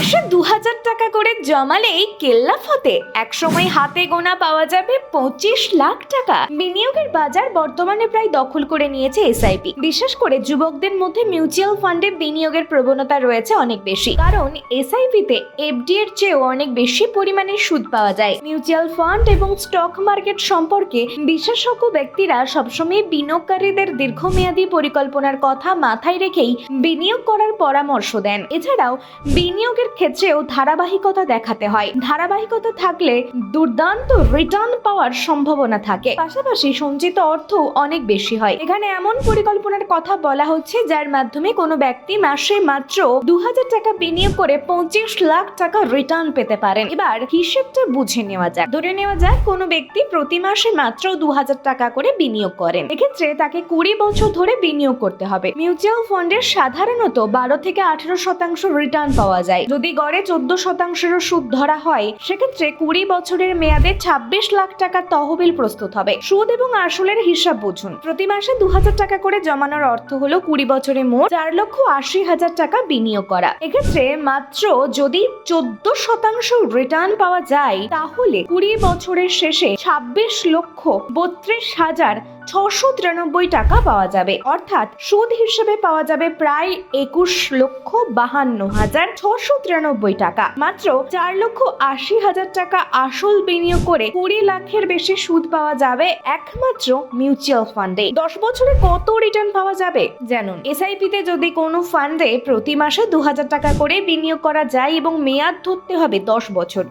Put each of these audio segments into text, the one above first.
মাসে দু হাজার টাকা করে জমালেই কেল্লা ফতে। একসময় হাতে গোনা পাওয়া যাবে পঁচিশ লাখ টাকা। বিনিয়োগের বাজার বর্তমানে প্রায় দখল করে নিয়েছে এসআইপি। বিশেষ করে যুবকদের মধ্যে মিউচুয়াল ফান্ডে বিনিয়োগের প্রবণতা রয়েছে অনেক বেশি। কারণ এসআইপিতে এফডি এর চেয়েও অনেক বেশি পরিমাণে সুদ পাওয়া যায়। মিউচুয়াল ফান্ড এবং স্টক মার্কেট সম্পর্কে বিশেষজ্ঞ ব্যক্তিরা সবসময় বিনিয়োগকারীদের দীর্ঘমেয়াদী পরিকল্পনার কথা মাথায় রেখেই বিনিয়োগ করার পরামর্শ দেন। এছাড়াও বিনিয়োগের ক্ষেত্রেও ধারাবাহিকতা দেখাতে হয়। ধারাবাহিকতা থাকলে দুর্দান্ত রিটার্ন পাওয়ার সম্ভাবনা থাকে। পাশাপাশি সঞ্চিত অর্থ অনেক বেশি হয়। এখানে এমন পরিকল্পনার কথা বলা হচ্ছে যার মাধ্যমে কোনো ব্যক্তি মাসে মাত্র দু হাজার টাকা বিনিয়োগ করে পঁচিশ লাখ টাকা রিটার্ন পেতে পারেন। এবার হিসেবটা বুঝে নেওয়া যাক। ধরে নেওয়া যাক কোনো ব্যক্তি প্রতি মাসে মাত্র দু হাজার টাকা করে বিনিয়োগ করেন। এক্ষেত্রে তাকে কুড়ি বছর ধরে বিনিয়োগ করতে হবে। মিউচুয়াল ফান্ডের সাধারণত বারো থেকে আঠেরো শতাংশ রিটার্ন পাওয়া যায়। যদি গড়ে চোদ্দ শতাংশেরও সুদ ধরা হয়, সেক্ষেত্রে কুড়ি বছরের মেয়াদে ছাব্বিশ লাখ টাকার তহবিল প্রস্তুত হবে। সুদ এবং আসলের হিসাব বুঝুন। প্রতি মাসে দু হাজার টাকা করে জমানোর অর্থ হলো কুড়ি বছরে মোট চার লক্ষ আশি হাজার টাকা বিনিয়োগ করা। এক্ষেত্রে মাত্র যদি চোদ্দ শতাংশ রিটার্ন পাওয়া যায়, তাহলে কুড়ি বছরের শেষে ছাব্বিশ লক্ষ বত্রিশ হাজার ছশো তিরানব্বই টাকা পাওয়া যাবে। অর্থাৎ সুদ হিসেবে পাওয়া যাবে প্রায় একুশ লক্ষ বাহান্ন হাজার ছশো তিরানব্বই টাকা। মাত্র চার লক্ষ আশি হাজার টাকা আসল বিনিয়োগ করে কুড়ি লাখের বেশি সুদ পাওয়া যাবে একমাত্র মিউচুয়াল ফান্ডে। দশ বছরে কত রিটার্ন পাওয়া যাবে? জানুন। এসআইপি তে যদি কোনো ফান্ডে প্রতি মাসে দু হাজার টাকা করে বিনিয়োগ করা যায় এবং মেয়াদ ধরতে হবে দশ বছর।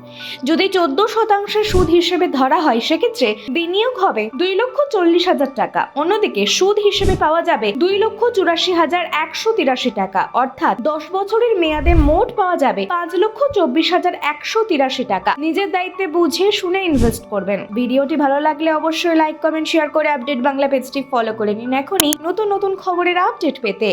যদি চোদ্দ শতাংশের সুদ হিসেবে ধরা হয়, সেক্ষেত্রে বিনিয়োগ হবে দুই লক্ষ চল্লিশ হাজার টাকা। অন্যদিকে সুদ হিসেবে পাওয়া যাবে দুই লক্ষ চুরাশি হাজার একশো তিরাশি টাকা। অর্থাৎ দশ বছরের মেয়াদে মোট পাওয়া যাবে পাঁচ লক্ষ চব্বিশ হাজার একশো তিরাশি টাকা। নিজের দায়িত্বে বুঝে শুনে ইনভেস্ট করবেন। ভিডিওটি ভালো লাগলে অবশ্যই লাইক কমেন্ট শেয়ার করে আপডেট বাংলা পেজটি ফলো করে নিন। এখনই নতুন নতুন খবরের আপডেট পেতে।